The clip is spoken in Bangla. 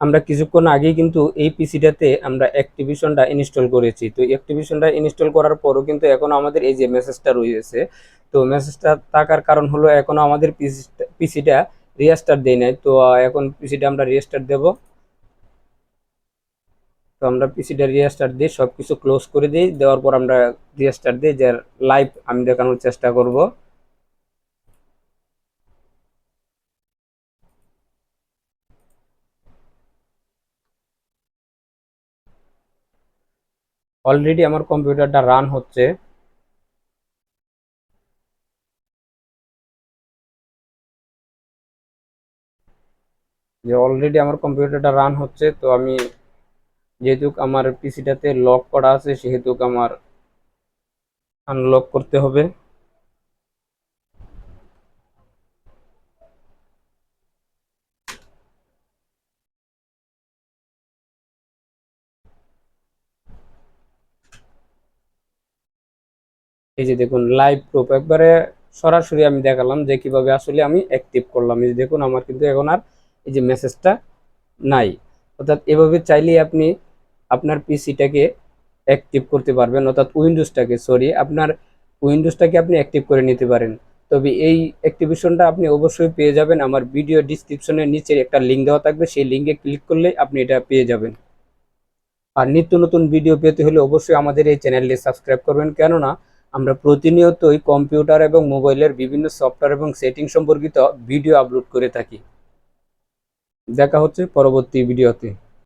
আমরা কিছুক্ষণ আগেই কিন্তু এই পিসিটাতে আমরা অ্যাক্টিভিশনটা ইনস্টল করেছি। তো অ্যাক্টিভিশনটা ইনস্টল করার পরও কিন্তু এখনও আমাদের এই যে মেসেজটা রয়েছে, তো মেসেজটা থাকার কারণ হলো এখনও আমাদের পিসিটা রিস্টার্ট দেয় নাই। তো এখন পিসিটা আমরা রিস্টার্ট দেব। তো আমরা পিসিটা রিস্টার্ট দিই সব কিছু ক্লোজ করে দিই। দেওয়ার পর আমরা রিস্টার্ট দিই যার লাইভ আমি দেখানোর চেষ্টা করব। অলরেডি আমার কম্পিউটারটা রান হচ্ছে। যে অলরেডি আমার কম্পিউটারটা রান হচ্ছে, তো আমি যেহেতু আমার পিসিটাতে লক করা আছে, সেহেতু আমার আনলক করতে হবে। এই যে দেখুন লাইভ প্রুফ একবারে সরাসরি আমি দেখালাম যে কীভাবে আসলে আমি অ্যাক্টিভ করলাম। এই যে দেখুন, আমার কিন্তু এখন আর এই যে মেসেজটা নাই। অর্থাৎ এভাবে চাইলে আপনি আপনার পিসিটাকে অ্যাক্টিভ করতে পারবেন, অর্থাৎ উইন্ডোজটাকে সরি আপনার উইন্ডোজটাকে আপনি অ্যাক্টিভ করে নিতে পারেন। তবে এই অ্যাক্টিভেশনটা আপনি অবশ্যই পেয়ে যাবেন। আমার ভিডিও ডিসক্রিপশনের নিচে একটা লিঙ্ক দেওয়া থাকবে, সেই লিঙ্কে ক্লিক করলে আপনি এটা পেয়ে যাবেন। আর নিত্য নতুন ভিডিও পেতে হলে অবশ্যই আমাদের এই চ্যানেলটি সাবস্ক্রাইব করবেন। কেননা আমরা প্রতিনিয়তই কম্পিউটার এবং মোবাইলের বিভিন্ন সফটওয়্যার এবং সেটিং সম্পর্কিত ভিডিও আপলোড করে থাকি। দেখা হচ্ছে পরবর্তী ভিডিওতে।